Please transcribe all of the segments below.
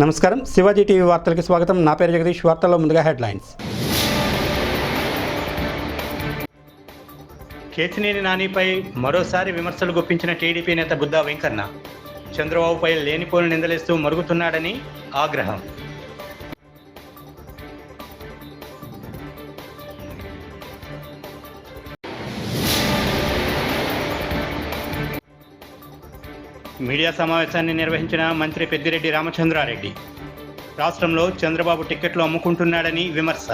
నమస్కారం. శివాజీ టీవీ వార్తలకి స్వాగతం. నా పేరు జగదీష్. వార్తల్లో ముందుగా హెడ్లైన్స్. కేసినేని నానిపై మరోసారి విమర్శలు గుప్పించిన టీడీపీ నేత బుద్దా వెంకన్న. చంద్రబాబుపై లేనిపోని నిందలేస్తూ మరుగుతున్నాడని ఆగ్రహం. మీడియా సమావేశాన్ని నిర్వహించిన మంత్రి పెద్దిరెడ్డి రామచంద్రారెడ్డి. రాష్ట్రంలో చంద్రబాబు టిక్కెట్లు అమ్ముకుంటున్నాడని విమర్శ.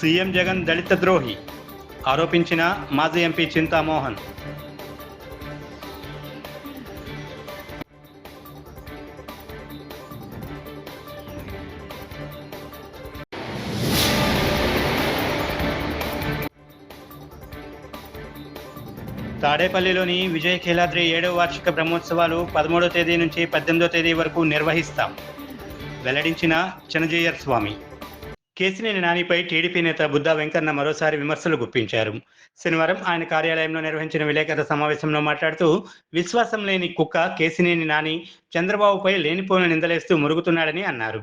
సీఎం జగన్ దళిత ద్రోహి. ఆరోపించిన మాజీ ఎంపీ చింతామోహన్. తాడేపల్లిలోని విజయ ఖేలాద్రి ఏడవ వార్షిక బ్రహ్మోత్సవాలు పదమూడో తేదీ నుంచి పద్దెనిమిదో తేదీ వరకు నిర్వహిస్తాం. వెల్లడించిన చనజీయర్ స్వామి. కేసినేని నానిపై టీడీపీ నేత బుద్దా వెంకన్న మరోసారి విమర్శలు గుప్పించారు. శనివారం ఆయన కార్యాలయంలో నిర్వహించిన విలేకరుల సమావేశంలో మాట్లాడుతూ విశ్వాసం లేని కుక్క కేసినేని నాని చంద్రబాబుపై లేనిపోయిన నిందలేస్తూ మురుగుతున్నాడని అన్నారు.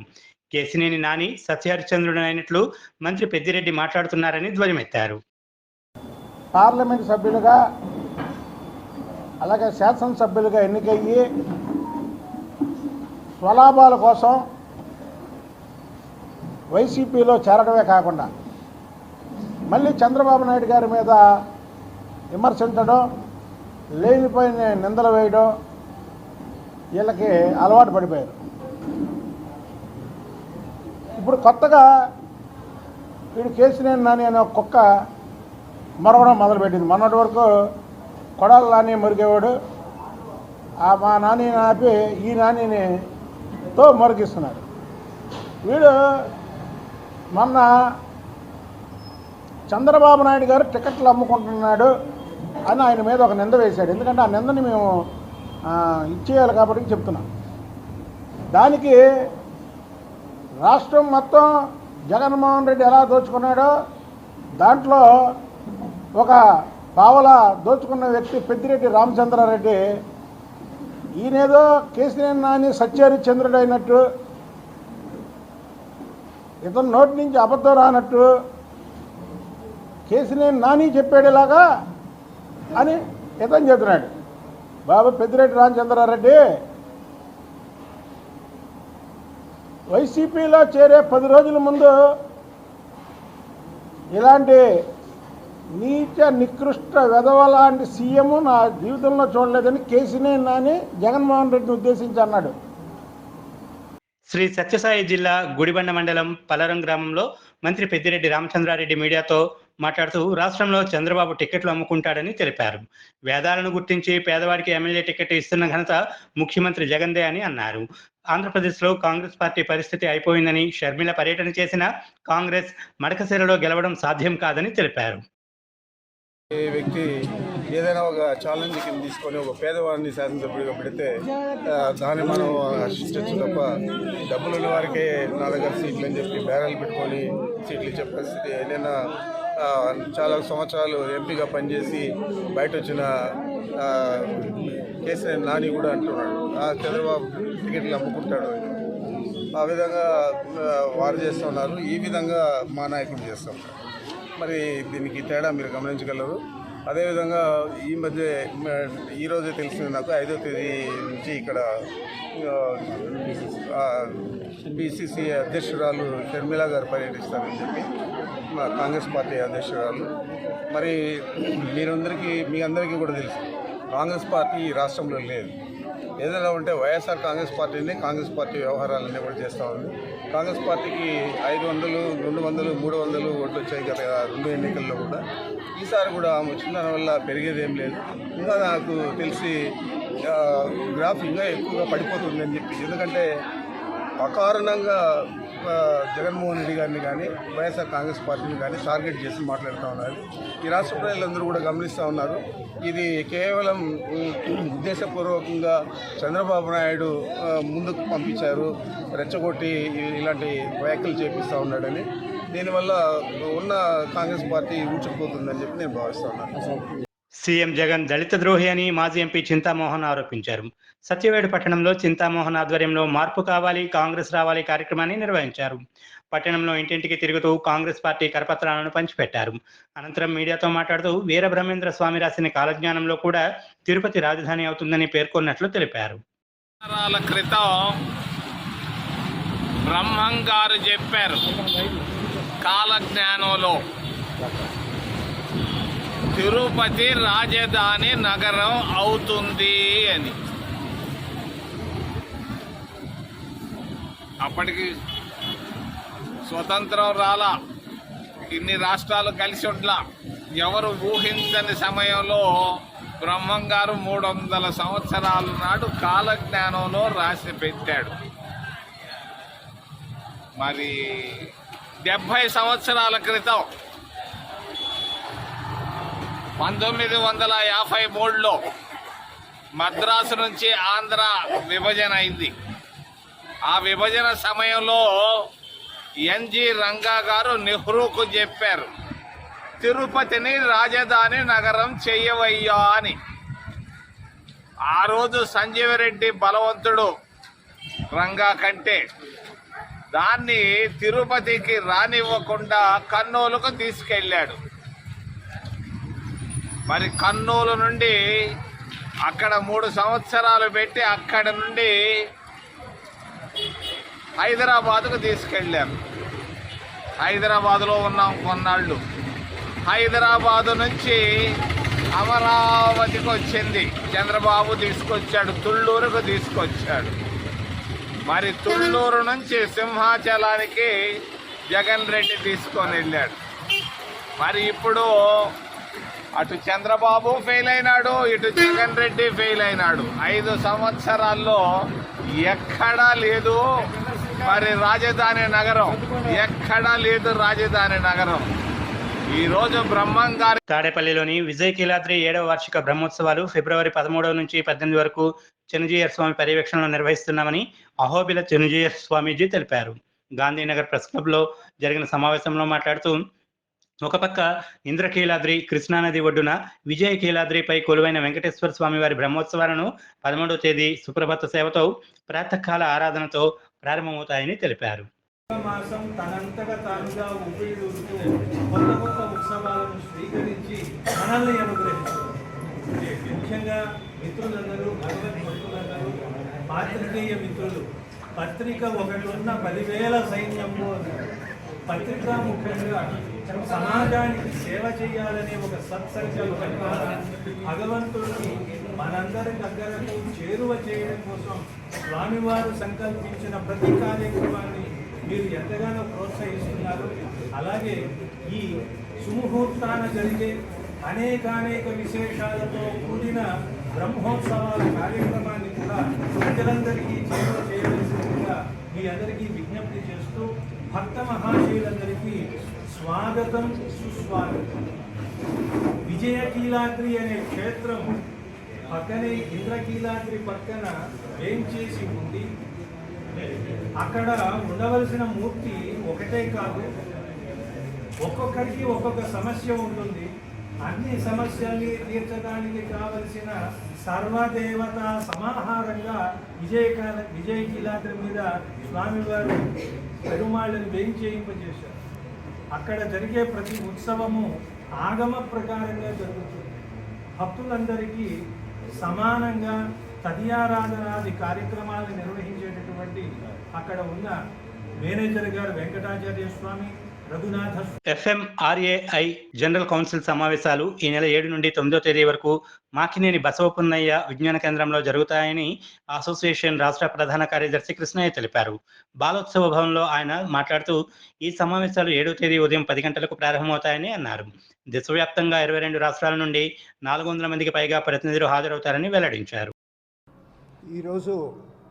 కేసినేని నాని సత్యహరిచంద్రుడనైనట్లు మంత్రి పెద్దిరెడ్డి మాట్లాడుతున్నారని ధ్వజమెత్తారు. పార్లమెంట్ సభ్యులుగా అలాగే శాసనసభ్యులుగా ఎన్నికయ్యి స్వలాభాల కోసం వైసీపీలో చేరడమే కాకుండా మళ్ళీ చంద్రబాబు నాయుడు గారి మీద విమర్శించడం లేనిపోయిన నిందలు వేయడం వీళ్ళకి అలవాటు పడిపోయారు. ఇప్పుడు కొత్తగా వీడు కేసీనేని నాని అనే ఒక కుక్క మరవడం మొదలుపెట్టింది. మొన్నటి వరకు కొడాల నాని మురిగేవాడు. ఆ మా నాని ఆపి ఈ నానిని తో మురిగిస్తున్నాడు. వీడు మొన్న చంద్రబాబు నాయుడు గారు టికెట్లు అమ్ముకుంటున్నాడు అని ఆయన మీద ఒక నింద వేశాడు. ఎందుకంటే ఆ నిందని మేము ఇచ్చేయాలి కాబట్టి చెప్తున్నాం. దానికి రాష్ట్రం మొత్తం జగన్మోహన్ రెడ్డి ఎలా దోచుకున్నాడో దాంట్లో ఒక పావల దోచుకున్న వ్యక్తి పెద్దిరెడ్డి రామచంద్రారెడ్డి ఈయనేదో కేసీఆర్ నాని సత్యహరిచంద్రుడు అయినట్టు ఇతను నోటి నుంచి అబద్ధం రానట్టు కేసీఆర్ నాని చెప్పాడేలాగా అని ఇతను చెప్తున్నాడు బాబు పెద్దిరెడ్డి రామచంద్రారెడ్డి వైసీపీలో చేరే పది రోజుల ముందు ఇలాంటి నీచ నికృష్ట వెధవ లాంటి సీఎం నా జీవితంలో చూడలేదని కేసీనే నాని జగన్మోహన్ రెడ్డిని ఉద్దేశించి అన్నాడు. శ్రీ సత్యసాయి జిల్లా గుడిబండ మండలం పలరం గ్రామంలో మంత్రి పెద్దిరెడ్డి రామచంద్రారెడ్డి మీడియాతో మాట్లాడుతూ రాష్ట్రంలో చంద్రబాబు టికెట్లు అమ్ముకుంటాడని తెలిపారు. వేదాలను గుర్తించి పేదవాడికి ఎమ్మెల్యే టికెట్ ఇస్తున్న ఘనత ముఖ్యమంత్రి జగన్దే అని అన్నారు. ఆంధ్రప్రదేశ్లో కాంగ్రెస్ పార్టీ పరిస్థితి అయిపోయిందని షర్మిల పర్యటన చేసిన కాంగ్రెస్ మడకశిరలో గెలవడం సాధ్యం కాదని తెలిపారు. ఈ వ్యక్తి ఏదైనా ఒక ఛాలెంజ్ కింద తీసుకొని ఒక పేదవాడిని శాసనసభ్యుడిగా పెడితే దాన్ని మనం హర్షించచ్చు తప్ప డబ్బులు ఉన్న వారికే నా దగ్గర సీట్లు అని చెప్పి బేరాలు పెట్టుకొని సీట్లు ఇచ్చే పరిస్థితి ఏదైనా చాలా సంవత్సరాలు ఎంపీగా పనిచేసి బయట వచ్చిన ఆ, కేసీఆర్ నాని కూడా అంటున్నాడు. ఆ చంద్రబాబు టికెట్లు అమ్ముకుంటాడు. ఆ విధంగా వారు చేస్తున్నారు ఈ విధంగా మా నాయకుడు చేస్తున్నారు మరి దీనికి తేడా మీరు గమనించగలరు. అదేవిధంగా ఈ మధ్య ఈరోజే తెలిసింది నాకు ఐదో తేదీ నుంచి ఇక్కడ బీసీసీ అధ్యక్షురాలు షర్మిల గారు పర్యటిస్తారని చెప్పి మా కాంగ్రెస్ పార్టీ అధ్యక్షురాలు. మరి మీరందరికీ మీ అందరికీ కూడా తెలుసు కాంగ్రెస్ పార్టీ ఈ రాష్ట్రంలో లేదు. ఏదైనా ఉంటే వైఎస్ఆర్ కాంగ్రెస్ పార్టీని కాంగ్రెస్ పార్టీ వ్యవహారాలన్నీ కూడా చేస్తూ ఉంది. కాంగ్రెస్ పార్టీకి ఐదు వందలు రెండు వందలు మూడు వందలు ఓట్లు వచ్చాయి గత రెండు ఎన్నికల్లో కూడా. ఈసారి కూడా ఆమె వచ్చిన వల్ల పెరిగేది ఏం లేదు. ఇంకా నాకు తెలిసి గ్రాఫ్ ఇంకా ఎక్కువగా పడిపోతుంది అని చెప్పి. ఎందుకంటే అకారణంగా జగన్మోహన్ రెడ్డి గారిని కానీ వైఎస్ఆర్ కాంగ్రెస్ పార్టీని కానీ టార్గెట్ చేసి మాట్లాడుతూ ఉన్నారు. ఈ రాష్ట్ర ప్రజలందరూ కూడా గమనిస్తూ ఉన్నారు. ఇది కేవలం ఉద్దేశపూర్వకంగా చంద్రబాబు నాయుడు ముందుకు పంపించారు. రెచ్చగొట్టి ఇలాంటి వ్యాఖ్యలు చేపిస్తూ ఉన్నాడని. దీనివల్ల ఉన్న కాంగ్రెస్ పార్టీ ఊచుకుపోతుందని చెప్పి నేను భావిస్తున్నాను సీఎం జగన్ దళిత ద్రోహి అని మాజీ ఎంపీ చింతామోహన్ ఆరోపించారు. సత్యవేడు పట్టణంలో చింతామోహన్ ఆధ్వర్యంలో మార్పు కావాలి కాంగ్రెస్ రావాలి కార్యక్రమాన్ని నిర్వహించారు. పట్టణంలో ఇంటింటికి తిరుగుతూ కాంగ్రెస్ పార్టీ కరపత్రాలను పంచిపెట్టారు. అనంతరం మీడియాతో మాట్లాడుతూ వీరబ్రహ్మేంద్ర స్వామి రాసిన కాలజ్ఞానంలో కూడా తిరుపతి రాజధాని అవుతుందని పేర్కొన్నట్లు తెలిపారు. క్రితం బ్రహ్మం గారు చెప్పారు. కాలజ్ఞానంలో తిరుపతి రాజధాని నగరం అవుతుంది అని. అప్పటికి స్వతంత్రం రాలా. ఇన్ని రాష్ట్రాలు కలిసి ఉండలా. ఎవరు ఊహించని సమయంలో బ్రహ్మంగారు మూడు వందల సంవత్సరాల నాడు కాలజ్ఞానంలో రాసి పెట్టాడు. మరి డెబ్భై సంవత్సరాల క్రితం పంతొమ్మిది వందల యాభై మూడులో మద్రాసు నుంచి ఆంధ్ర విభజన అయింది. ఆ విభజన సమయంలో ఎన్జి రంగా గారు నెహ్రూకు చెప్పారు తిరుపతిని రాజధాని నగరం చెయ్యవయ్యా అని. ఆ రోజు సంజీవరెడ్డి బలవంతుడు రంగా కంటే దాన్ని తిరుపతికి రానివ్వకుండా కర్నూలుకు తీసుకెళ్ళాడు. మరి కర్నూలు నుండి అక్కడ మూడు సంవత్సరాలు పెట్టి అక్కడ నుండి హైదరాబాద్కు తీసుకెళ్ళాం. హైదరాబాద్లో ఉన్నాం కొన్నాళ్ళు. హైదరాబాదు నుంచి అమరావతికి వచ్చింది. చంద్రబాబు తీసుకొచ్చాడు తుళ్ళూరుకు తీసుకొచ్చాడు. మరి తుళ్ళూరు నుంచి సింహాచలానికి జగన్ రెడ్డి తీసుకొని వెళ్ళాడు. మరి ఇప్పుడు అటు చంద్రబాబు ఫెయిల్ అయినాడు ఇటు జగన్ రెడ్డి ఫెయిల్ అయినాడు. ఐదు సంవత్సరాల్లో ఎక్కడా లేదు మరి రాజధాని నగరం. ఎక్కడా లేదు రాజధాని నగరం. ఈరోజు బ్రహ్మం గారి తాడేపల్లిలోని విజయ కీలాద్రి ఏడవ వార్షిక బ్రహ్మోత్సవాలు ఫిబ్రవరి పదమూడవ నుంచి పద్దెనిమిది వరకు చెనుజీయర్ స్వామి పర్యవేక్షణలో నిర్వహిస్తున్నామని అహోబిల చెనుజీయర్ స్వామీజీ తెలిపారు. గాంధీనగర్ ప్రెస్ క్లబ్లో జరిగిన సమావేశంలో మాట్లాడుతూ ఒక పక్క ఇంద్రకీలాద్రి కృష్ణానది ఒడ్డున విజయ కీలాద్రిపై కొలువైన వెంకటేశ్వర స్వామి వారి బ్రహ్మోత్సవాలను పదమూడవ తేదీ సుప్రభాత సేవతో ప్రాతకాల ఆరాధనతో ప్రారంభమవుతాయని తెలిపారు. మాసం తానుగా ఉపయోగిస్తూ కొత్త కొత్త ఉత్సవాలను స్వీకరించి మనల్ని ముఖ్యంగా మిత్రులందరూ పాత్రికేయ మిత్రులు పత్రిక ఒకటి ఉన్న పదివేల సైన్యంలో పత్రిక ముఖ్యంగా సమాజానికి సేవ చేయాలనే ఒక సత్సంకల్పం ద్వారా భగవంతుడిని మనందరి దగ్గరకు చేరువ చేయడం కోసం స్వామివారు సంకల్పించిన ప్రతి కార్యక్రమాన్ని మీరు ఎంతగానో ప్రోత్సహిస్తున్నారు. అలాగే ఈ సుముహూర్తాన జరిగే అనేకానేక విశేషాలతో కూడిన బ్రహ్మోత్సవాల కార్యక్రమాన్ని కూడా ప్రజలందరికీ చేరువ చేయవలసిందిగా మీ అందరికీ విజ్ఞప్తి చేస్తూ భక్త మహాశయులందరికీ స్వాగతం సుస్వాగతం. విజయకీలాద్రి అనే క్షేత్రం పక్కనే ఇంద్రకీలాద్రి పక్కన ఏం చేసి ఉంది? అక్కడ ఉండవలసిన మూర్తి ఒకటే కాదు. ఒక్కొక్కరికి ఒక్కొక్క సమస్య ఉంటుంది. అన్ని సమస్యల్ని తీర్చడానికి కావలసిన సర్వదేవత సమాహారంగా విజయ విజయకీలాద్రి మీద స్వామివారు పెరుమాళ్ళని వేయించేయింపజేశారు అక్కడ జరిగే ప్రతి ఉత్సవము ఆగమ ప్రకారంగా జరుగుతుంది. భక్తులందరికీ సమానంగా తదియారాధనాది కార్యక్రమాలను నిర్వహించేటటువంటి అక్కడ ఉన్న మేనేజర్ గారు Venkatacharya Swamy FMRAI general council సమావేశాలు ఈ నెల ఏడు నుండి తొమ్మిదో తేదీ వరకు మాకినేని బసవపున్నయ్య విజ్ఞాన కేంద్రంలో జరుగుతాయని అసోసియేషన్ రాష్ట్ర ప్రధాన కార్యదర్శి కృష్ణయ్య తెలిపారు. బాలోత్సవ భవన్లో ఆయన మాట్లాడుతూ ఈ సమావేశాలు ఏడో తేదీ ఉదయం పది గంటలకు ప్రారంభమవుతాయని అన్నారు. దేశవ్యాప్తంగా ఇరవై రెండు రాష్ట్రాల నుండి నాలుగు వందల మందికి పైగా ప్రతినిధులు హాజరవుతారని వెల్లడించారు. ఈరోజు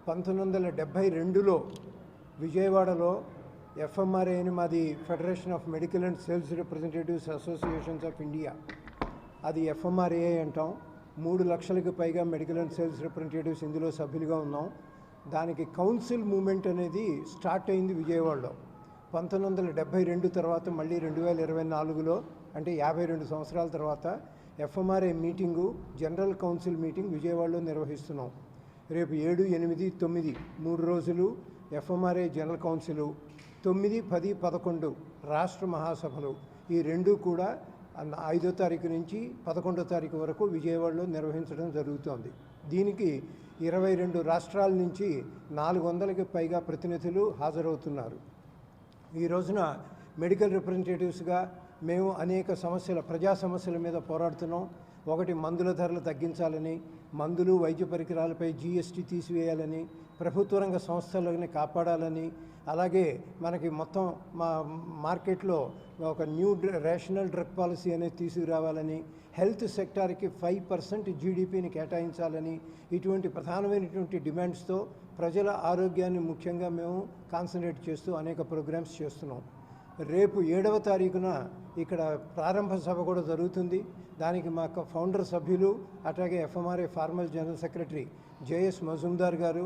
పంతొమ్మిది వందల డెబ్భై రెండులో విజయవాడలో ఎఫ్ఎంఆర్ఏ అని మాది federation of medical and sales representatives associations of India. అది ఎఫ్ఎంఆర్ఏ అంటాం. మూడు లక్షలకు పైగా మెడికల్ అండ్ సేల్స్ రిప్రజెంటేటివ్స్ ఇందులో సభ్యులుగా ఉన్నాం. దానికి కౌన్సిల్ మూమెంట్ అనేది స్టార్ట్ అయింది విజయవాడలో. పంతొమ్మిది వందల డెబ్భై రెండు తర్వాత మళ్ళీ రెండు వేల ఇరవై నాలుగులో అంటే యాభై రెండు సంవత్సరాల తర్వాత FMRA meeting general council meeting విజయవాడలో నిర్వహిస్తున్నాం. రేపు ఏడు ఎనిమిది తొమ్మిది మూడు రోజులు ఎఫ్ఎంఆర్ఏ జనరల్ కౌన్సిల్ తొమ్మిది పది పదకొండు రాష్ట్ర మహాసభలు. ఈ రెండు కూడా ఐదో తారీఖు నుంచి పదకొండో తారీఖు వరకు విజయవాడలో నిర్వహించడం జరుగుతోంది. దీనికి ఇరవై రెండు రాష్ట్రాల నుంచి నాలుగు వందలకి పైగా ప్రతినిధులు హాజరవుతున్నారు. ఈ రోజున మెడికల్ రిప్రజెంటేటివ్స్గా మేము అనేక సమస్యల ప్రజా సమస్యల మీద పోరాడుతున్నాం. ఒకటి మందుల ధరలు తగ్గించాలని మందులు వైద్య పరికరాలపై జీఎస్టీ తీసివేయాలని ప్రభుత్వ రంగ సంస్థలని కాపాడాలని అలాగే మనకి మొత్తం మా మార్కెట్లో ఒక న్యూ రేషనల్ డ్రగ్ పాలసీ అనేది తీసుకురావాలని హెల్త్ సెక్టార్కి ఫైవ్ పర్సెంట్ జీడిపిని కేటాయించాలని ఇటువంటి ప్రధానమైనటువంటి డిమాండ్స్తో ప్రజల ఆరోగ్యాన్ని ముఖ్యంగా మేము కాన్సన్ట్రేట్ చేస్తూ అనేక ప్రోగ్రామ్స్ చేస్తున్నాం. రేపు ఏడవ తారీఖున ఇక్కడ ప్రారంభ సభ కూడా జరుగుతుంది. దానికి మా యొక్క ఫౌండర్ సభ్యులు అట్లాగే FMRA former general secretary JS Majumdar garu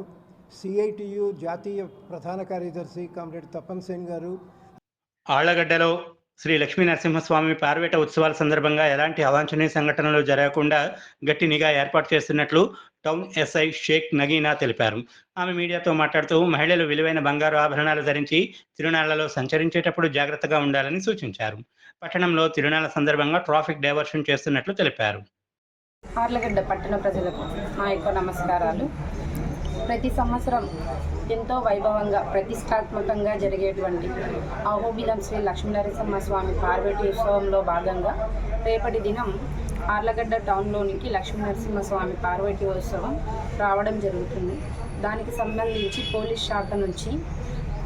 CITU జాతీయ ప్రధాన కార్యదర్శి కామ్రేడ్ తపన్ సేన్ గారు. ఆళ్ళగడ్డలో శ్రీ లక్ష్మీ నరసింహస్వామి పార్వేట ఉత్సవాల సందర్భంగా ఎలాంటి అవాంఛనీయ సంఘటనలు జరగకుండా గట్టి నిఘా ఏర్పాటు చేస్తున్నట్లు టౌన్ ఎస్ఐ షేక్ నగీనా తెలిపారు. ఆమె మీడియాతో మాట్లాడుతూ మహిళలు విలువైన బంగారు ఆభరణాలు ధరించి తిరునాళ్ళలో సంచరించేటప్పుడు జాగ్రత్తగా ఉండాలని సూచించారు. పట్టణంలో తిరునాళ్ళ సందర్భంగా ట్రాఫిక్ డైవర్షన్ చేస్తున్నట్లు తెలిపారు. ఆర్లగడ్డ పట్టణ ప్రజలకు మా యొక్క నమస్కారాలు. ప్రతి సంవత్సరం ఎంతో వైభవంగా ప్రతిష్టాత్మకంగా జరిగేటువంటి అహోబిలం శ్రీ లక్ష్మీనరసింహ స్వామి పార్వతి ఉత్సవంలో భాగంగా రేపటి దినం ఆర్లగడ్డ టౌన్లోనికి లక్ష్మీనరసింహ స్వామి పార్వతి ఉత్సవం రావడం జరుగుతుంది. దానికి సంబంధించి పోలీస్ శాఖ నుంచి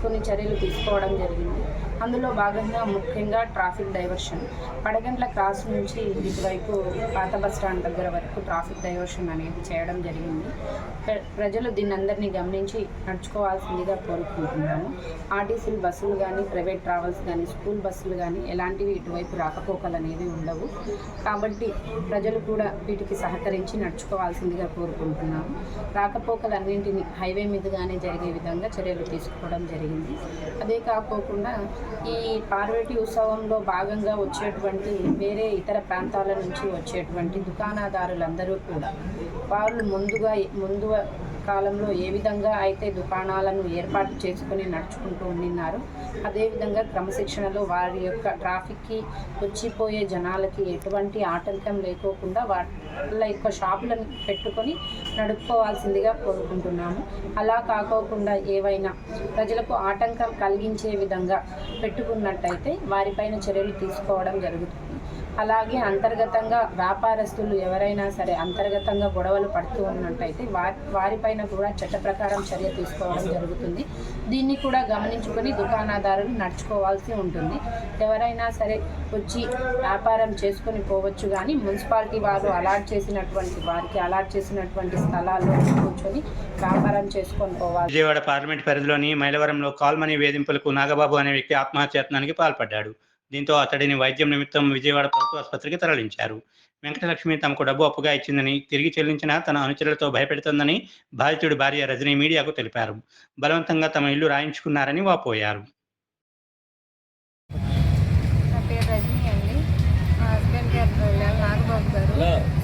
కొన్ని చర్యలు తీసుకోవడం జరిగింది. అందులో భాగంగా ముఖ్యంగా ట్రాఫిక్ డైవర్షన్. పడగంట్ల క్రాస్ నుంచి ఇటువైపు పాత బస్ స్టాండ్ దగ్గర వరకు ట్రాఫిక్ డైవర్షన్ అనేది చేయడం జరిగింది. ప్ర- ప్రజలు దీన్నందరినీ గమనించి నడుచుకోవాల్సిందిగా కోరుకుంటున్నాము. ఆర్టీసీ బస్సులు కానీ ప్రైవేట్ ట్రావెల్స్ కానీ స్కూల్ బస్సులు కానీ ఎలాంటివి ఇటువైపు రాకపోకలు అనేవి ఉండవు. కాబట్టి ప్రజలు కూడా వీటికి సహకరించి నడుచుకోవాల్సిందిగా కోరుకుంటున్నాము. రాకపోకలన్నింటినీ హైవే మీదుగానే జరిగే విధంగా చర్యలు తీసుకోవడం జరిగింది. అదే కాకోకుండా ఈ పార్వతి ఉత్సవంలో భాగంగా వచ్చేటువంటి వేరే ఇతర ప్రాంతాల నుంచి వచ్చేటువంటి దుకాణదారులందరూ కూడా వాళ్ళు ముందుగా ముందు కాలంలో ఏ విధంగా అయితే దుకాణాలను ఏర్పాటు చేసుకుని నడుచుకుంటూ ఉండినారు అదేవిధంగా క్రమశిక్షణలో వారి యొక్క ట్రాఫిక్కి వచ్చిపోయే జనాలకి ఎటువంటి ఆటంకం లేకోకుండా వాళ్ళ యొక్క షాపులను పెట్టుకొని నడుపుకోవాల్సిందిగా కోరుకుంటున్నాము. అలా కాకోకుండా ఏవైనా ప్రజలకు ఆటంకం కలిగించే విధంగా పెట్టుకున్నట్టయితే వారిపైన చర్యలు తీసుకోవడం జరుగుతుంది. అలాగే అంతర్గతంగా వ్యాపారస్తులు ఎవరైనా సరే అంతర్గతంగా గొడవలు పడుతూ ఉన్నట్టయితే వారి వారిపైన కూడా చట్ట ప్రకారం చర్య తీసుకోవడం జరుగుతుంది. దీన్ని కూడా గమనించుకొని దుకాణదారులు నడుచుకోవాల్సి ఉంటుంది. ఎవరైనా సరే వచ్చి వ్యాపారం చేసుకొని పోవచ్చు కానీ మున్సిపాలిటీ వారు అలాట్ చేసినటువంటి వారికి అలాట్ చేసినటువంటి స్థలాల్లో కూర్చొని వ్యాపారం చేసుకొని పోవాలి. విజయవాడ పార్లమెంట్ పరిధిలోని మైలవరంలో కాల్మనీ వేధింపులకు నాగబాబు అనే వ్యక్తి ఆత్మహత్యాత్నానికి పాల్పడ్డాడు. దీంతో అతడిని వైద్యం నిమిత్తం విజయవాడ ప్రభుత్వ ఆసుపత్రికి తరలించారు. వెంకటలక్ష్మి తమకు డబ్బు అప్పుగా ఇచ్చిందని తిరిగి చెల్లించిన తన అనుచరులతో భయపెడుతోందని బాధితుడి భార్య రజనీ మీడియాకు తెలిపారు. బలవంతంగా తమ ఇల్లు రాయించుకున్నారని వాపోయారు.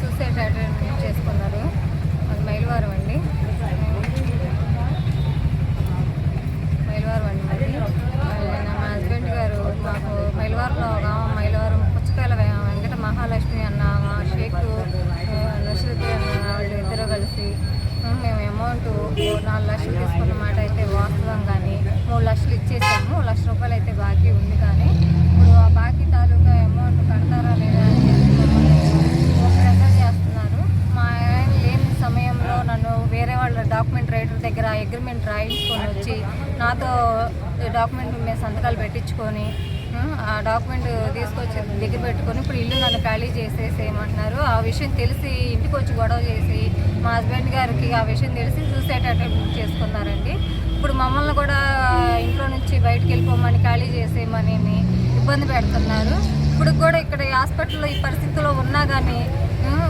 సూసైడ్ అటెంప్ట్ చేసుకున్నారు మైలవారం అండి. మైలవారం అండి. మా హస్బెండ్ గారు మాకు మైలవారులో మైలవారం పుచ్చకాయల వెంకట మహాలక్ష్మి అన్న మా షేక్ నశ్రుతి అన్న వాళ్ళు ఇద్దరు కలిసి మేము అమౌంట్ నాలుగు లక్షలు తీసుకున్న మాట అయితే వాస్తవం కానీ మూడు లక్షలు ఇచ్చేసాము. లక్ష రూపాయలు అయితే బాకీ ఉంది కానీ ఇప్పుడు ఆ బాకీ తాలూకా అమౌంట్ కడతారా లేదా అని చెప్పి ప్రెజర్ చేస్తున్నారు. మా ఆయన లేని సమయంలో నన్ను వేరే వాళ్ళ డాక్యుమెంట్ రైటర్ దగ్గర అగ్రిమెంట్ రాయించుకొని వచ్చి నాతో డాక్యుమెంట్ మేము సంతకాలు పెట్టించుకొని ఆ, ఆ డాక్యుమెంట్ తీసుకొచ్చి దగ్గర పెట్టుకొని ఇప్పుడు ఇల్లు నన్ను ఖాళీ చేసేసేయమంటున్నారు. ఆ విషయం తెలిసి ఇంటికి వచ్చి గొడవ చేసి మా హస్బెండ్ గారికి ఆ విషయం తెలిసి సూసైడ్ అటెంప్ట్ చేసుకున్నారండి. ఇప్పుడు మమ్మల్ని కూడా ఇంట్లో నుంచి బయటకు వెళ్ళిపోమని ఖాళీ చేసేయమని ఇబ్బంది పెడుతున్నారు. ఇప్పుడు కూడా ఇక్కడ హాస్పిటల్లో ఈ పరిస్థితిలో ఉన్నా కానీ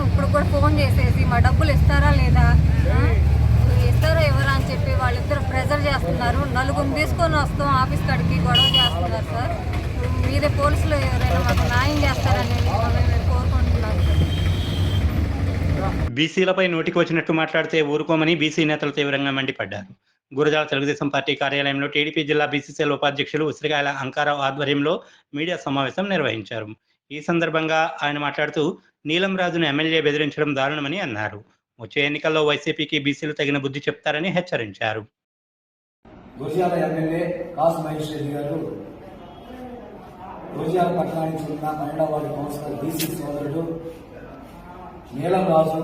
ఇప్పుడు కూడా ఫోన్ చేసేసి మా డబ్బులు ఇస్తారా లేదా? ఇస్తారా ఎవరా అని చెప్పి వాళ్ళిద్దరు ప్రెజర్ చేస్తున్నారు. నలుగురు తీసుకొని వస్తాం ఆఫీస్ కాడికి గొడవ చేస్తున్నారు సార్. చేయాలని మేము కోరుకుంటున్నాను బీసీలపై నోటికి వచ్చినట్టు మాట్లాడితే ఊరుకోమని బీసీ నేతలు తీవ్రంగా మండిపడ్డారు. గురజాల తెలుగుదేశం పార్టీ కార్యాలయంలో టీడీపీ జిల్లా బీసీసీఎల్ ఉపాధ్యక్షులు ఉసిరికాయల అంకారావు ఆధ్వర్యంలో మీడియా సమావేశం నిర్వహించారు. ఈ సందర్భంగా ఆయన మాట్లాడుతూ నీలం రాజును ఎమ్మెల్యే బెదిరించడం దారుణమని అన్నారు. వచ్చే ఎన్నికల్లో వైసీపీకి బీసీలు తగిన బుద్ధి చెప్తారని హెచ్చరించారు. గురిజాల ఎమ్మెల్యే కాసు మహేష్ రెడ్డి గారు గురిజాల పట్టణానికి చెందిన పన్నెండవ వార్డు కౌన్సిలర్ బీసీ సోదరుడు నీలం రాజు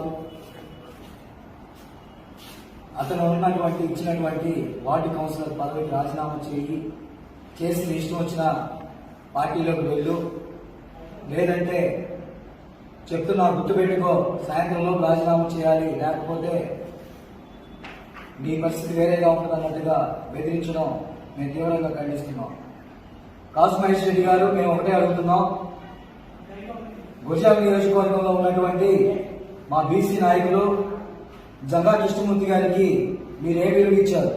అతను ఉన్నటువంటి ఇచ్చినటువంటి వార్డు కౌన్సిలర్ పదవికి రాజీనామా చేయి. చేసి ఇష్టం వచ్చిన పార్టీలోకి వెళ్ళు. లేదంటే చెప్తున్నా గుర్తుపెట్టుకో సాయంత్రంలో రాజీనామా చేయాలి. లేకపోతే మీ పరిస్థితి వేరేగా ఉంటుందన్నట్టుగా బెదిరించడం మేము తీవ్రంగా ఖండిస్తున్నాం. కాసు మహేష్ రెడ్డి గారు మేము ఒకటే అడుగుతున్నాం. గుజరాత్ నియోజకవర్గంలో ఉన్నటువంటి మా బీసీ నాయకులు జంగా కృష్ణమూర్తి గారికి మీరు ఏ విలువ ఇచ్చారు?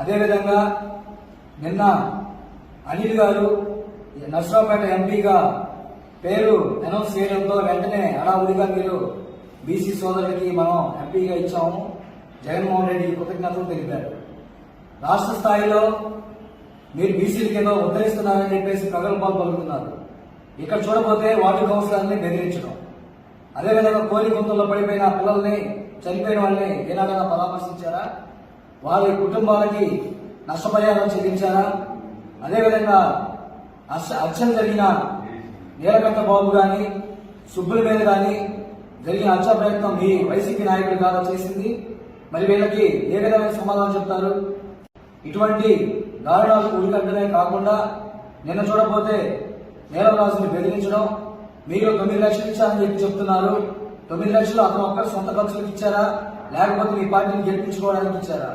అదేవిధంగా నిన్న అనిల్ గారు నర్సరావుపేట ఎంపీగా పేరు అనౌన్స్ చేయడంతో వెంటనే హడావుడిగా మీరు బీసీ సోదరుడికి మనం ఎంపీగా ఇచ్చాము. జగన్మోహన్ రెడ్డి కృతజ్ఞతలు తెలిపారు. రాష్ట్ర స్థాయిలో మీరు బీసీల కింద ఉద్ధరిస్తున్నారని చెప్పేసి ప్రగల్భాలు పలుకుతున్నారు. ఇక్కడ చూడబోతే వార్డు కౌన్సిలర్ని బెదిరించడం. అదేవిధంగా కోలి గుంతల్లో పడిపోయిన పిల్లల్ని చనిపోయిన వాళ్ళని ఏనాడైనా పరామర్శించారా? వాళ్ళ కుటుంబాలకి నష్టపరిహారం చెల్లించారా? అదేవిధంగా హత్య జరిగిన నీలకంఠ బాబు కానీ సుబ్బుల మీద కానీ జరిగిన హత్య ప్రయత్నం మీ వైసీపీ నాయకుడు కాదా చేసింది. మరి వీళ్ళకి ఏ విధమైన సమాధానం చెప్తారు? ఇటువంటి దారుణాలకు ఊరికంటనే కాకుండా నిన్న చూడబోతే నీలరాజుని బెదిరించడం మీరు తొమ్మిది లక్షలు ఇచ్చారని చెప్పి చెప్తున్నారు. తొమ్మిది లక్షలు అతను ఒక్కరు సొంత ఖర్చులకు ఇచ్చారా? లేకపోతే మీ పార్టీని గెలిపించుకోవడానికి ఇచ్చారా?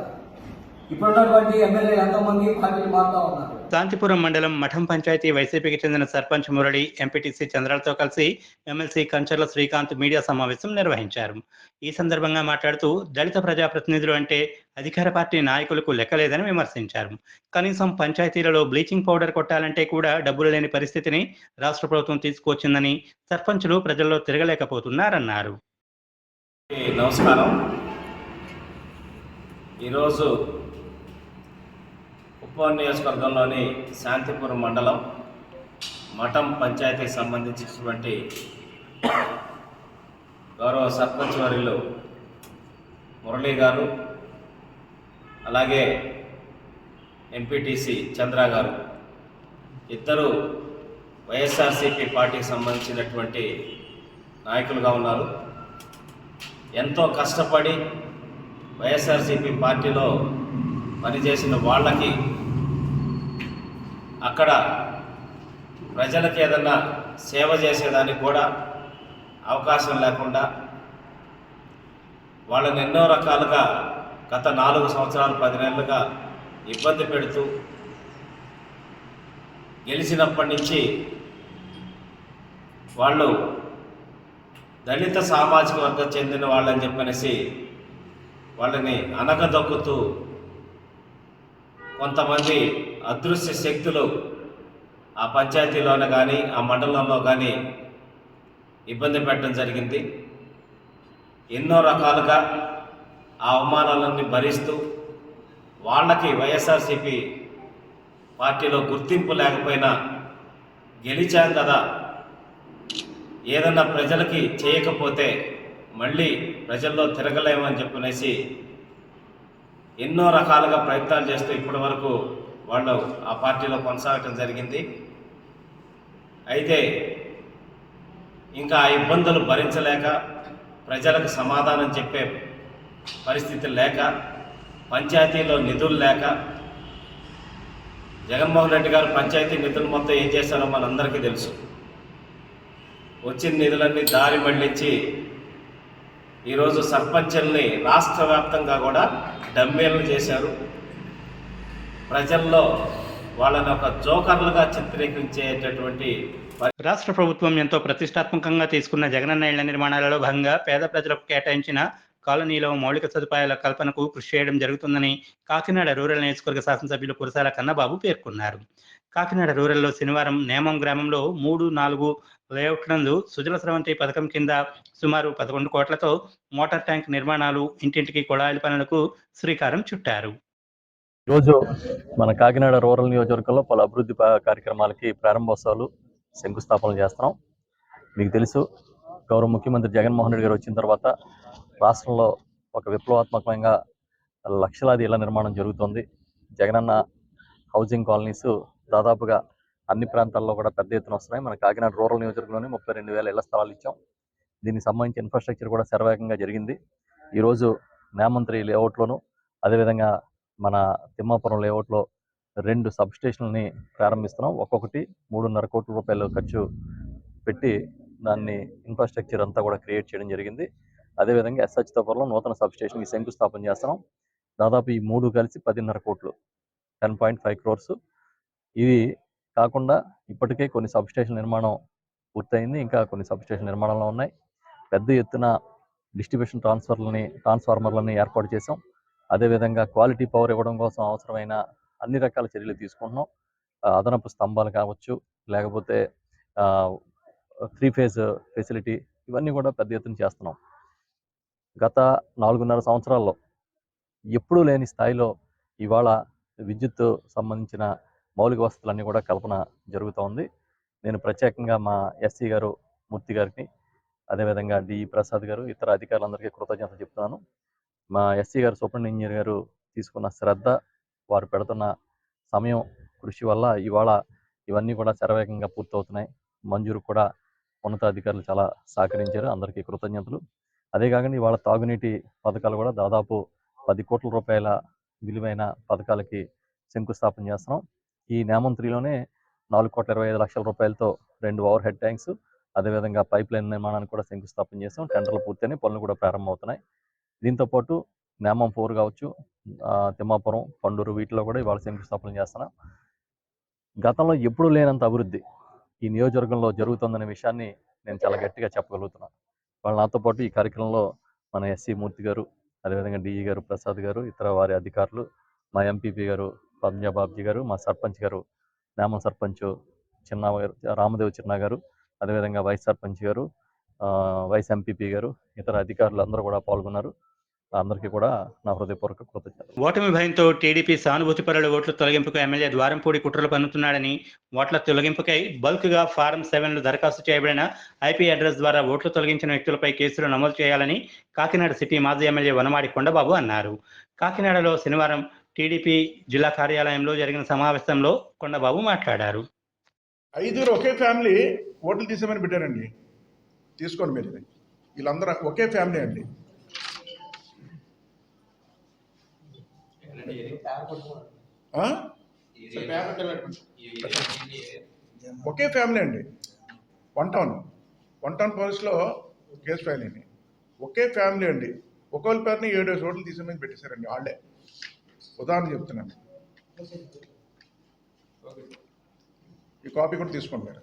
ఇప్పుడున్నటువంటి ఎమ్మెల్యేలు ఎంతమంది పార్టీలు మారుతా ఉన్నారు. శాంతిపురం మండలం మఠం పంచాయతీ వైసీపీకి చెందిన సర్పంచ్ మురళి ఎంపీటీసీ చంద్రాలతో కలిసి ఎమ్మెల్సీ కంచర్ల శ్రీకాంత్ మీడియా సమావేశం నిర్వహించారు. ఈ సందర్భంగా మాట్లాడుతూ దళిత ప్రజాప్రతినిధులు అంటే అధికార పార్టీ నాయకులకు లెక్కలేదని విమర్శించారు. కనీసం పంచాయతీలలో బ్లీచింగ్ పౌడర్ కొట్టాలంటే కూడా డబ్బులు లేని పరిస్థితిని రాష్ట్ర ప్రభుత్వం తీసుకువచ్చిందని సర్పంచులు ప్రజల్లో తిరగలేకపోతున్నారన్నారు. నమస్కారం. ఈరోజు ఉప్ప నియోజకవర్గంలోని శాంతిపురం మండలం మఠం పంచాయతీకి సంబంధించినటువంటి గౌరవ సర్పంచ్ వర్యులు మురళీ గారు అలాగే ఎంపీటీసీ చంద్ర గారు. ఇద్దరు వైఎస్ఆర్సీపీ పార్టీకి సంబంధించినటువంటి నాయకులుగా ఉన్నారు. ఎంతో కష్టపడి వైఎస్ఆర్సీపీ పార్టీలో పనిచేసిన వాళ్ళకి అక్కడ ప్రజలకు ఏదన్నా సేవ చేసేదానికి కూడా అవకాశం లేకుండా వాళ్ళని ఎన్నో రకాలుగా గత నాలుగు సంవత్సరాలు పది నెలలుగా ఇబ్బంది పెడుతూ గెలిచినప్పటి నుంచి వాళ్ళు దళిత సామాజిక వర్గం చెందిన వాళ్ళని చెప్పనేసి వాళ్ళని అనగదొక్కుతూ కొంతమంది అదృశ్య శక్తులు ఆ పంచాయతీలోనే కానీ ఆ మండలంలో కానీ ఇబ్బంది పెట్టడం జరిగింది. ఎన్నో రకాలుగా ఆ అవమానాలన్నీ భరిస్తూ వాళ్ళకి వైఎస్ఆర్సీపీ పార్టీలో గుర్తింపు లేకపోయినా గెలిచాం కదా. ఏదన్నా ప్రజలకి చేయకపోతే మళ్ళీ ప్రజల్లో తిరగలేమని చెప్పనేసి ఎన్నో రకాలుగా ప్రయత్నాలు చేస్తూ ఇప్పటి వరకు వాళ్ళు ఆ పార్టీలో కొనసాగటం జరిగింది. అయితే ఇంకా ఆ ఇబ్బందులు భరించలేక ప్రజలకు సమాధానం చెప్పే పరిస్థితి లేక పంచాయతీలో నిధులు లేక జగన్మోహన్ రెడ్డి గారు పంచాయతీ నిధులు మొత్తం ఏం చేశారో మనందరికీ తెలుసు. వచ్చిన నిధులన్నీ దారి మళ్ళించి ఈరోజు సర్పంచుల్ని రాష్ట్ర వ్యాప్తంగా కూడా డమ్మేలు చేశారు. ప్రజల్లో వాళ్ళని ఒక జోకర్లుగా చిత్రీకరించేటటువంటి రాష్ట్ర ప్రభుత్వం ఎంతో ప్రతిష్టాత్మకంగా తీసుకున్న జగనన్న ఇళ్ళ నిర్మాణాలలో భాగంగా పేద ప్రజలకు కేటాయించిన కాలనీలో మౌలిక సదుపాయాల కల్పనకు కృషి చేయడం జరుగుతుందని కాకినాడ రూరల్ నియోజకవర్గ శాసనసభ్యులు కురసాల కన్నబాబు పేర్కొన్నారు. కాకినాడ రూరల్లో శనివారం నేమం గ్రామంలో మూడు నాలుగు లేఅవుట్ నందు సుజల స్రవంతి పథకం కింద సుమారు పదకొండు కోట్లతో మోటార్ ట్యాంక్ నిర్మాణాలు ఇంటింటికి కొడాయిల పనులకు శ్రీకారం చుట్టారు. ఈరోజు మన కాకినాడ రూరల్ నియోజకవర్గంలో పలు అభివృద్ధి కార్యక్రమాలకి ప్రారంభోత్సవాలు శంకుస్థాపనలు చేస్తున్నాం. మీకు తెలుసు గౌరవ ముఖ్యమంత్రి జగన్మోహన్ రెడ్డి గారు వచ్చిన తర్వాత రాష్ట్రంలో ఒక విప్లవాత్మకంగా లక్షలాది ఇళ్ళ నిర్మాణం జరుగుతుంది. జగనన్న హౌసింగ్ కాలనీస్ దాదాపుగా అన్ని ప్రాంతాల్లో కూడా పెద్ద ఎత్తున వస్తున్నాయి. మన కాకినాడ రూరల్ నియోజకవర్గంలోనే ముప్పై రెండు వేల ఇళ్ళ స్థలాలు ఇచ్చాం. దీనికి సంబంధించి ఇన్ఫ్రాస్ట్రక్చర్ కూడా శరవేగంగా జరిగింది. ఈరోజు న్యామంత్రి లేఅవుట్లోను అదేవిధంగా మన తిమ్మాపురం లేఅవుట్లో రెండు సబ్ స్టేషన్లని ప్రారంభిస్తున్నాం. ఒక్కొక్కటి మూడున్నర కోట్ల రూపాయలు ఖర్చు పెట్టి దాన్ని ఇన్ఫ్రాస్ట్రక్చర్ అంతా కూడా క్రియేట్ చేయడం జరిగింది. అదేవిధంగా ఎస్హెచ్ తోపర్లో నూతన సబ్ స్టేషన్కి శంకుస్థాపన చేస్తున్నాం. దాదాపు ఈ మూడు కలిసి పదిన్నర కోట్లు టెన్ పాయింట్ ఫైవ్ క్రోర్స్. ఇది కాకుండా ఇప్పటికే కొన్ని సబ్ స్టేషన్ నిర్మాణం పూర్తయింది. ఇంకా కొన్ని సబ్ స్టేషన్ నిర్మాణంలో ఉన్నాయి. పెద్ద ఎత్తున డిస్ట్రిబ్యూషన్ ట్రాన్స్ఫర్లని ట్రాన్స్ఫార్మర్లని ఏర్పాటు చేసాం అదేవిధంగా క్వాలిటీ పవర్ ఇవ్వడం కోసం అవసరమైన అన్ని రకాల చర్యలు తీసుకుంటున్నాం. అదనపు స్తంభాలు కావచ్చు లేకపోతే త్రీ ఫేజ్ ఫెసిలిటీ ఇవన్నీ కూడా పెద్ద ఎత్తున చేస్తున్నాం. గత నాలుగున్నర సంవత్సరాల్లో ఎప్పుడూ లేని స్థాయిలో ఇవాళ విద్యుత్ సంబంధించిన మౌలిక వసతులన్నీ కూడా కల్పన జరుగుతూ ఉంది. నేను ప్రత్యేకంగా మా ఎస్సీ గారు మూర్తి గారిని అదేవిధంగా డి. ప్రసాద్ గారు ఇతర అధికారులందరికీ కృతజ్ఞతలు చెప్తున్నాను. మా ఎస్సీ గారు సూపరింట్ ఇంజనీర్ గారు తీసుకున్న శ్రద్ధ వారు పెడుతున్న సమయం కృషి వల్ల ఇవాళ ఇవన్నీ కూడా శరవేగంగా పూర్తవుతున్నాయి. మంజూరు కూడా ఉన్నతాధికారులు చాలా సహకరించారు. అందరికీ కృతజ్ఞతలు. అదే కాకుండా ఇవాళ తాగునీటి పథకాలు కూడా దాదాపు పది కోట్ల రూపాయల విలువైన పథకాలకి శంకుస్థాపన చేస్తున్నాం. ఈ న్యామంత్రిలోనే నాలుగు కోట్ల ఇరవై ఐదు లక్షల రూపాయలతో రెండు ఓవర్ హెడ్ ట్యాంక్స్ అదేవిధంగా పైప్ లైన్ నిర్మాణానికి కూడా శంకుస్థాపన చేసాం టెండర్లు పూర్తయినాయి. పనులు కూడా ప్రారంభమవుతున్నాయి. దీంతో పాటు నేమం ఫోర్ కావచ్చు తిమ్మాపురం పండూరు వీటిలో కూడా ఇవాళ శంకుస్థాపన చేస్తున్నాం. గతంలో ఎప్పుడూ లేనంత అభివృద్ధి ఈ నియోజకవర్గంలో జరుగుతుందనే విషయాన్ని నేను చాలా గట్టిగా చెప్పగలుగుతున్నాను. వాళ్ళ నాతో పాటు ఈ కార్యక్రమంలో మన ఎస్సీ మూర్తి గారు అదేవిధంగా డిఈ గారు ప్రసాద్ గారు ఇతర వారి అధికారులు మా ఎంపీపీ గారు పద్మజాబాబ్జీ గారు మా సర్పంచ్ గారు నేమం సర్పంచ్ చిన్న గారు రామదేవ్ చిన్న గారు అదేవిధంగా వైస్ సర్పంచ్ గారు వైస్ ఎంపీపీ గారు ఇతర అధికారులు అందరూ కూడా పాల్గొన్నారు. అందరికీ కూడా నా హృదయపూర్వక కృతజ్ఞతలు. ఓటమి భయంతో టీడీపీ సానుభూతి పరుల ఓట్ల తొలగింపుకు ఎమ్మెల్యే ద్వారంపూడి కుట్రలు పన్నుతున్నాడని ఓట్ల తొలగింపుకై బల్క్గా ఫారం సెవెన్లు దరఖాస్తు చేయబడిన ఐపీ అడ్రస్ ద్వారా ఓట్లు తొలగించిన వ్యక్తులపై కేసులు నమోదు చేయాలని కాకినాడ సిటీ మాజీ ఎమ్మెల్యే వనమాడి కొండబాబు అన్నారు. కాకినాడలో శనివారం టీడీపీ జిల్లా కార్యాలయంలో జరిగిన సమావేశంలో కొండబాబు మాట్లాడారు. ఐదుగురు ఒకే ఫ్యామిలీ ఓట్లు తీసామని పెట్టారండి. తీసుకోండి మీరు. వీళ్ళందరూ ఒకే ఫ్యామిలీ అండి. ఒకే ఫ్యామిలీ అండి. One town. వన్ టౌన్ పోలీస్లో కేసు ఫైల్ అయింది ఒకే ఫ్యామిలీ అండి. ఒక్కొక్క పేరుని ఏడు ఓట్లు తీసామని పెట్టేశారండి వాళ్ళే. ఉదాహరణ చెప్తున్నాను. ఈ కాపీ కూడా తీసుకోండి మీరు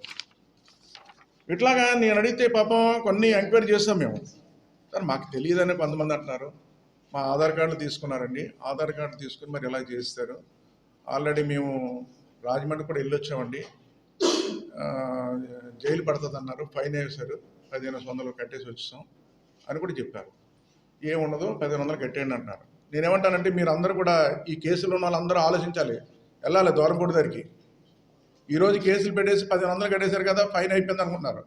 ఇట్లాగా నేను అడిగితే పాపం కొన్ని ఎంక్వైరీ చేస్తాం మేము. సార్ మాకు తెలియదని కొంతమంది అంటున్నారు. మా ఆధార్ కార్డులు తీసుకున్నారండి. ఆధార్ కార్డు తీసుకుని మరి ఎలా చేస్తారు? ఆల్రెడీ మేము రాజమండ్రి కూడా వెళ్ళొచ్చామండి. వచ్చామండి జైలు పడుతుంది అన్నారు ఫైన్ వేశారు. పదిహేను వందలు కట్టేసి వచ్చాం అని కూడా చెప్పారు. ఏముండదు పదిహేను వందలు కట్టేయండి అంటున్నారు. నేనేమంటానంటే మీరు అందరూ కూడా ఈ కేసులో ఉన్న వాళ్ళందరూ ఆలోచించాలి. వెళ్ళాలి దూరంపూడి దగ్గరికి. ఈరోజు కేసులు పెట్టేసి పదిహేను వందలు కట్టేశారు కదా ఫైన్ అయిపోయింది అనుకుంటున్నారు.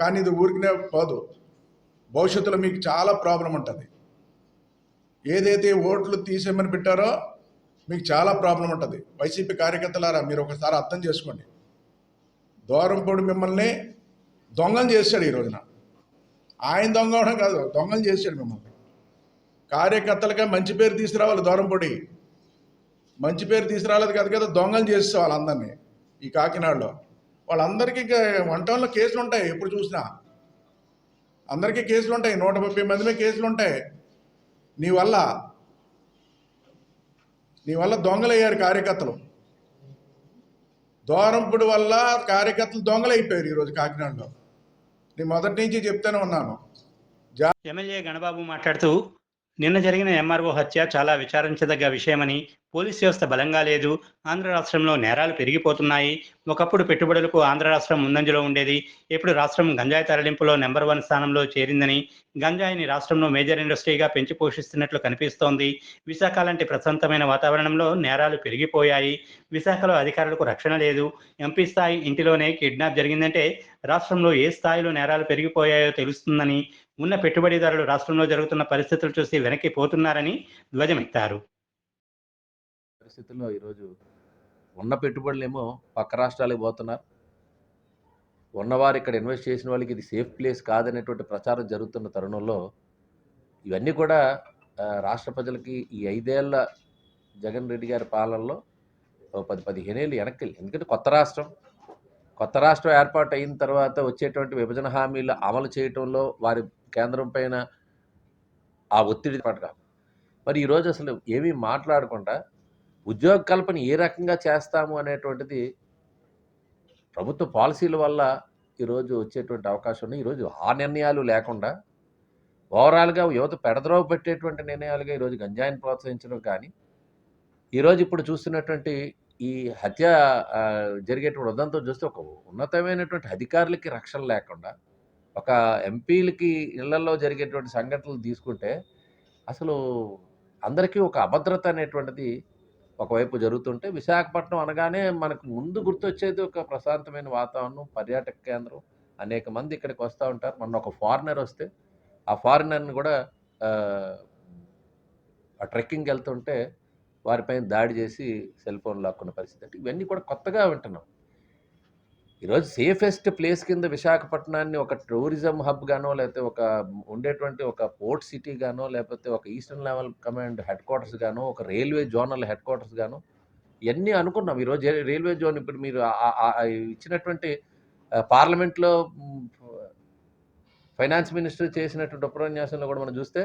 కానీ ఇది ఊరికినే పోదు. భవిష్యత్తులో మీకు చాలా ప్రాబ్లం ఉంటుంది. ఏదైతే ఓట్లు తీసేయమని పెట్టారో మీకు చాలా ప్రాబ్లం ఉంటుంది. వైసీపీ కార్యకర్తలారా మీరు ఒకసారి అర్థం చేసుకోండి. దూరంపూడి మిమ్మల్ని దొంగలు చేశాడు ఈ రోజున. ఆయన దొంగ అవడం కాదు దొంగలు చేశాడు మిమ్మల్ని. కార్యకర్తలుగా మంచి పేరు తీసుకురావాలి దూరంపొడి. మంచి పేరు తీసుకురాలేదు కదా కదా దొంగలు చేస్తే వాళ్ళందరినీ ఈ కాకినాడలో. వాళ్ళందరికీ ఇంకా వన్ టౌన్లో కేసులు ఉంటాయి ఎప్పుడు చూసినా. అందరికీ కేసులు ఉంటాయి నూట ముప్పై మంది మీద కేసులు ఉంటాయి నీ వల్ల నీ వల్ల దొంగలయ్యారు కార్యకర్తలు. దోరంపుడు వల్ల కార్యకర్తలు దొంగలైపోయారు ఈరోజు కాకినాడలో. నేను మొదటి నుంచి చెప్తూనే ఉన్నాను. ఎమ్మెల్యే గణబాబు మాట్లాడుతూ నిన్న జరిగిన ఎంఆర్ఓ హత్య చాలా విచారించదగ్గ విషయమని పోలీస్ వ్యవస్థ బలంగా లేదు. ఆంధ్ర రాష్ట్రంలో నేరాలు పెరిగిపోతున్నాయి. ఒకప్పుడు పెట్టుబడులకు ఆంధ్ర రాష్ట్రం ముందంజలో ఉండేది. ఇప్పుడు రాష్ట్రం గంజాయి తరలింపులో నెంబర్ వన్ స్థానంలో చేరిందని గంజాయిని రాష్ట్రంలో మేజర్ ఇండస్ట్రీగా పెంచి పోషిస్తున్నట్లు కనిపిస్తోంది. విశాఖ లాంటి ప్రశాంతమైన వాతావరణంలో నేరాలు పెరిగిపోయాయి. విశాఖలో అధికారులకు రక్షణ లేదు. ఎంపీ స్థాయి ఇంటిలోనే కిడ్నాప్ జరిగిందంటే రాష్ట్రంలో ఏ స్థాయిలో నేరాలు పెరిగిపోయాయో తెలుస్తుందని ఉన్న పెట్టుబడిదారులు రాష్ట్రంలో జరుగుతున్న పరిస్థితులు చూసి వెనక్కి పోతున్నారని ధ్వజమెత్తారు. పరిస్థితుల్లో ఈరోజు ఉన్న పెట్టుబడులేమో పక్క రాష్ట్రాలకు పోతున్నారు. ఉన్నవారు ఇక్కడ ఇన్వెస్ట్ చేసిన వాళ్ళకి ఇది సేఫ్ ప్లేస్ కాదనేటువంటి ప్రచారం జరుగుతున్న తరుణంలో ఇవన్నీ కూడా రాష్ట్ర ప్రజలకి ఈ ఐదేళ్ళ జగన్ రెడ్డి గారి పాలనలో పది పదిహేను ఏళ్ళు వెనక్కి ఎందుకంటే కొత్త రాష్ట్రం. కొత్త రాష్ట్రం ఏర్పాటు అయిన తర్వాత వచ్చేటువంటి విభజన హామీలు అమలు చేయటంలో వారి కేంద్రం పైన ఆ ఒత్తిడి పడక మరి ఈరోజు అసలు ఏమీ మాట్లాడకుండా ఉద్యోగ కల్పన ఏ రకంగా చేస్తాము అనేటువంటిది ప్రభుత్వ పాలసీల వల్ల ఈరోజు వచ్చేటువంటి అవకాశం ఉంది. ఈరోజు ఆ నిర్ణయాలు లేకుండా ఓవరాల్గా యువత పెడద్రోవ పెట్టేటువంటి నిర్ణయాలుగా ఈరోజు గంజాయిని ప్రోత్సహించడం కానీ ఈరోజు ఇప్పుడు చూస్తున్నటువంటి ఈ హత్య జరిగేటువంటి ఉదంతం చూస్తే ఒక ఉన్నతమైనటువంటి అధికారులకి రక్షణ లేకుండా ఒక ఎంపీలకి ఇళ్ళలో జరిగేటువంటి సంఘటనలు తీసుకుంటే అసలు అందరికీ ఒక అభద్రత అనేటువంటిది ఒకవైపు జరుగుతుంటే విశాఖపట్నం అనగానే మనకు ముందు గుర్తొచ్చేది ఒక ప్రశాంతమైన వాతావరణం పర్యాటక కేంద్రం. అనేక మంది ఇక్కడికి వస్తూ ఉంటారు. మొన్న ఒక ఫారినర్ వస్తే ఆ ఫారినర్ని కూడా ఆ, ట్రెక్కింగ్కి వెళ్తుంటే వారిపైన దాడి చేసి సెల్ ఫోన్ లాక్కున్న పరిస్థితి. అంటే ఇవన్నీ కూడా కొత్తగా వింటున్నాం. ఈరోజు సేఫెస్ట్ ప్లేస్ కింద విశాఖపట్నాన్ని ఒక టూరిజం హబ్ గానో లేకపోతే ఒక ఉండేటువంటి ఒక పోర్ట్ సిటీ గానో లేకపోతే ఒక eastern level command head quarters గానో ఒక రైల్వే జోనల్ హెడ్ క్వార్టర్స్ గానో ఇవన్నీ అనుకున్నాం. ఈరోజు రైల్వే జోన్ ఇప్పుడు మీరు ఇచ్చినటువంటి పార్లమెంట్లో ఫైనాన్స్ మినిస్టర్ చేసినటువంటి ఉపన్యాసంలో కూడా మనం చూస్తే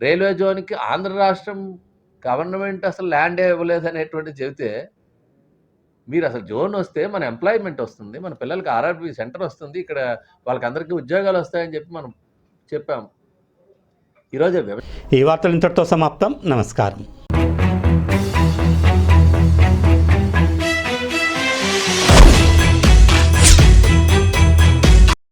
రైల్వే జోన్కి ఆంధ్ర రాష్ట్రం గవర్నమెంట్ అసలు ల్యాండ్ ఇవ్వలేదు అనేటువంటి చెబితే మీరు అసలు జోన్ వస్తే మన ఎంప్లాయ్మెంట్ వస్తుంది మన పిల్లలకి ఆర్ఆర్బి సెంటర్ వస్తుంది ఇక్కడ వాళ్ళకి అందరికీ ఉద్యోగాలు వస్తాయని చెప్పి మనం చెప్పాము ఈరోజు ఈ వార్తలు ఇంతటితో సమాప్తం. నమస్కారం.